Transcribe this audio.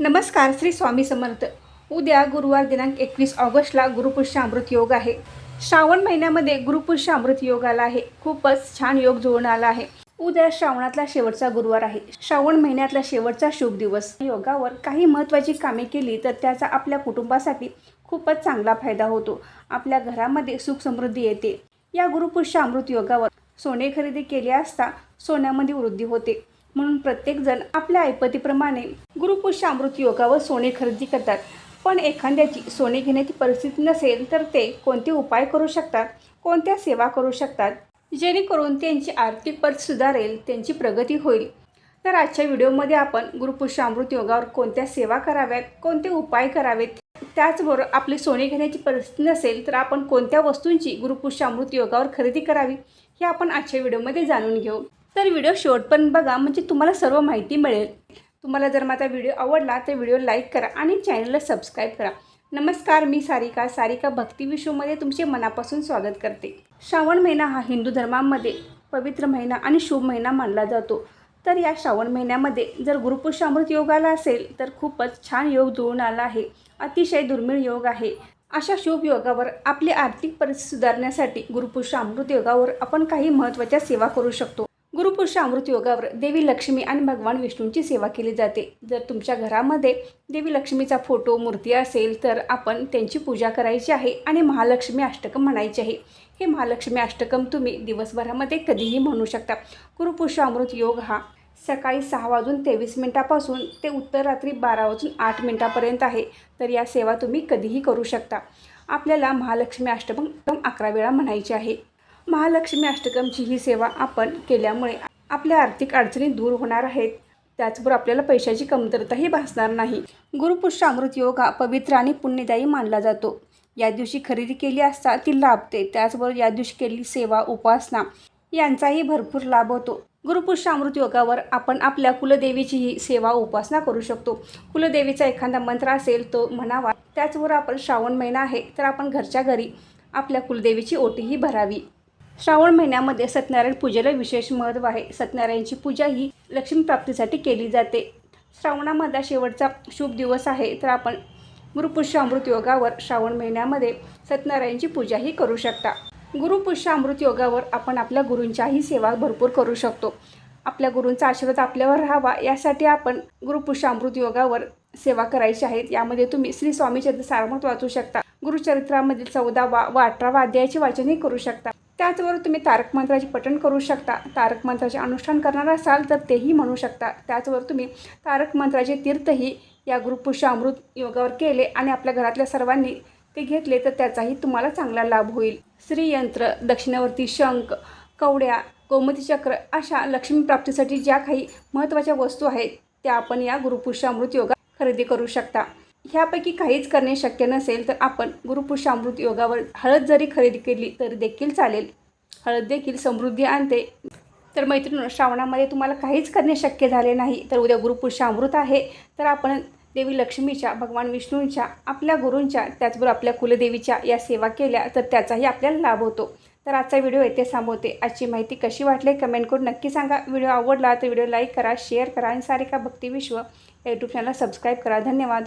नमस्कार श्री स्वामी समर्थ. उद्या गुरुवार दिनांक एकवीस ऑगस्टला गुरुपुष्य अमृत योग आहे. श्रावण महिन्यामध्ये गुरुपुष्य अमृत योग आला आहे. खूपच छान योग जुळून आला आहे. उद्या श्रावणातला शेवटचा गुरुवार आहे. श्रावण महिन्यातला शेवटचा शुभ दिवस. योगावर काही महत्त्वाची कामे केली तर त्याचा आपल्या कुटुंबासाठी खूपच चांगला फायदा होतो. आपल्या घरामध्ये सुख समृद्धी येते. या गुरुपुष्य अमृत योगावर सोने खरेदी केली असता सोन्यामध्ये वृद्धी होते. म्हणून प्रत्येकजण आपल्या ऐपतीप्रमाणे गुरुपुष्य अमृत योगावर सोने खरेदी करतात. पण एखाद्याची सोने घेण्याची परिस्थिती नसेल तर ते कोणते उपाय करू शकतात? कोणत्या सेवा करू शकतात? जेणेकरून त्यांची आर्थिक परिस्थिती सुधारेल त्यांची प्रगती होईल. तर आजच्या व्हिडिओमध्ये आपण गुरुपुष्य अमृत योगावर कोणत्या सेवा कराव्यात कोणते उपाय करावेत त्याचबरोबर आपली सोने घेण्याची परिस्थिती नसेल तर आपण कोणत्या वस्तूंची गुरुपुष्य अमृत योगावर खरेदी करावी हे आपण आजच्या व्हिडिओमध्ये जाणून घेऊ. तर व्हिडिओ शेवटपर्यंत बघा म्हणजे तुम्हाला सर्व माहिती मिळेल. तुम्हाला जर माझा व्हिडिओ आवडला तर व्हिडिओ लाईक करा आणि चॅनलला सबस्क्राईब करा. नमस्कार मी सारिका. सारिका भक्ती विश्वमध्ये तुमचे मनापासून स्वागत करते. श्रावण महिना हा हिंदू धर्मामध्ये पवित्र महिना आणि शुभ महिना मानला जातो. तर या श्रावण महिन्यामध्ये जर गुरुपुष्य अमृत योग आला असेल तर खूपच छान योग जुळून आला आहे. अतिशय दुर्मिळ योग आहे. अशा शुभ योगावर आपली आर्थिक परिस्थिती सुधारण्यासाठी गुरुपुष्य अमृत योगावर आपण काही महत्त्वाच्या सेवा करू शकतो. गुरुपुरुष अमृत योगावर देवी लक्ष्मी आणि भगवान विष्णूंची सेवा केली जाते. जर तुमच्या घरामध्ये देवी लक्ष्मीचा फोटो मूर्ती असेल तर आपण त्यांची पूजा करायची आहे आणि महालक्ष्मी अष्टकम म्हणायचे आहे. हे महालक्ष्मी अष्टकम तुम्ही दिवसभरामध्ये कधीही म्हणू शकता. गुरुपुरुष अमृत योग हा सकाळी सहा वाजून तेवीस मिनटापासून ते उत्तर रात्री बारा वाजून आठ मिनटापर्यंत आहे. तर या सेवा तुम्ही कधीही करू शकता. आपल्याला महालक्ष्मी अष्टकम अकरा वेळा म्हणायचे आहे. महालक्ष्मी अष्टकमची ही सेवा आपण केल्यामुळे आपल्या आर्थिक अडचणी दूर होणार आहेत. त्याचबरोबर आपल्याला पैशाची कमतरताही भासणार नाही. गुरुपुष्यामृत योग हा पवित्र आणि पुण्यदायी मानला जातो. या दिवशी खरेदी केली असता ती लाभते. त्याचबरोबर या दिवशी केलेली सेवा उपासना यांचाही भरपूर लाभ होतो. गुरुपुष्यामृत योगावर आपण आपल्या कुलदेवीचीही सेवा उपासना करू शकतो. कुलदेवीचा एखादा मंत्र असेल तो म्हणावा. त्याचबरोबर आपण श्रावण महिना आहे तर आपण घरच्या घरी आपल्या कुलदेवीची ओटीही भरावी. श्रावण महिन्यामध्ये सत्यनारायण पूजेला विशेष महत्त्व आहे. सत्यनारायणची पूजा ही लक्ष्मी प्राप्तीसाठी केली जाते. श्रावणामधला शेवटचा शुभ दिवस आहे तर आपण गुरुपुष्य अमृत योगावर श्रावण महिन्यामध्ये सत्यनारायणची पूजाही करू शकता. गुरुपुष्य अमृत योगावर आपण आपल्या गुरूंच्याही सेवा भरपूर करू शकतो. आपल्या गुरूंचा आशीर्वाद आपल्यावर राहावा यासाठी आपण गुरुपुष्यामृत योगावर सेवा करायची आहेत यामध्ये तुम्ही श्री स्वामी सारमत वाचू शकता. गुरुचरित्रामधील चौदावा व अठरावा अध्यायाचे वाचनही करू शकता. त्याचबरोबर तुम्ही तारक मंत्राचे पठण करू शकता. तारक मंत्राचे अनुष्ठान करणार असाल तर तेही म्हणू शकता. त्याचबरोबर तुम्ही तारक मंत्राचे तीर्थही या गुरुपुष्य अमृत योगावर केले आणि आपल्या घरातल्या सर्वांनी ते घेतले तर त्याचाही तुम्हाला चांगला लाभ होईल. श्रीयंत्र दक्षिणावर्ती शंख कवड्या गोमती चक्र अशा लक्ष्मी प्राप्तीसाठी ज्या काही महत्त्वाच्या वस्तू आहेत त्या आपण या गुरुपुष्य अमृत योगा खरेदी करू शकता. ह्यापैकी काहीच करणे शक्य नसेल तर आपण गुरुपुरुषामृत अमृत योगावर हळद जरी खरेदी केली तरी देखील चालेल. हळद देखील समृद्धी आणते. तर मैत्रिणी श्रावणामध्ये तुम्हाला काहीच करणे शक्य झाले नाही तर उद्या गुरुपुरुषामृत आहे. तर आपण देवी लक्ष्मीच्या भगवान विष्णूंच्या आपल्या गुरूंच्या त्याचबरोबर आपल्या कुलदेवीच्या या सेवा केल्या तर त्याचाही आपल्याला लाभ होतो. तर आजचा व्हिडिओ येथे थांबवते. आजची माहिती कशी वाटली कमेंट करून नक्की सांगा. व्हिडिओ आवडला तर व्हिडिओ लाईक करा शेअर करा आणि सारिका भक्ती विश्व या यूट्यूब चॅनलला सबस्क्राईब करा. धन्यवाद.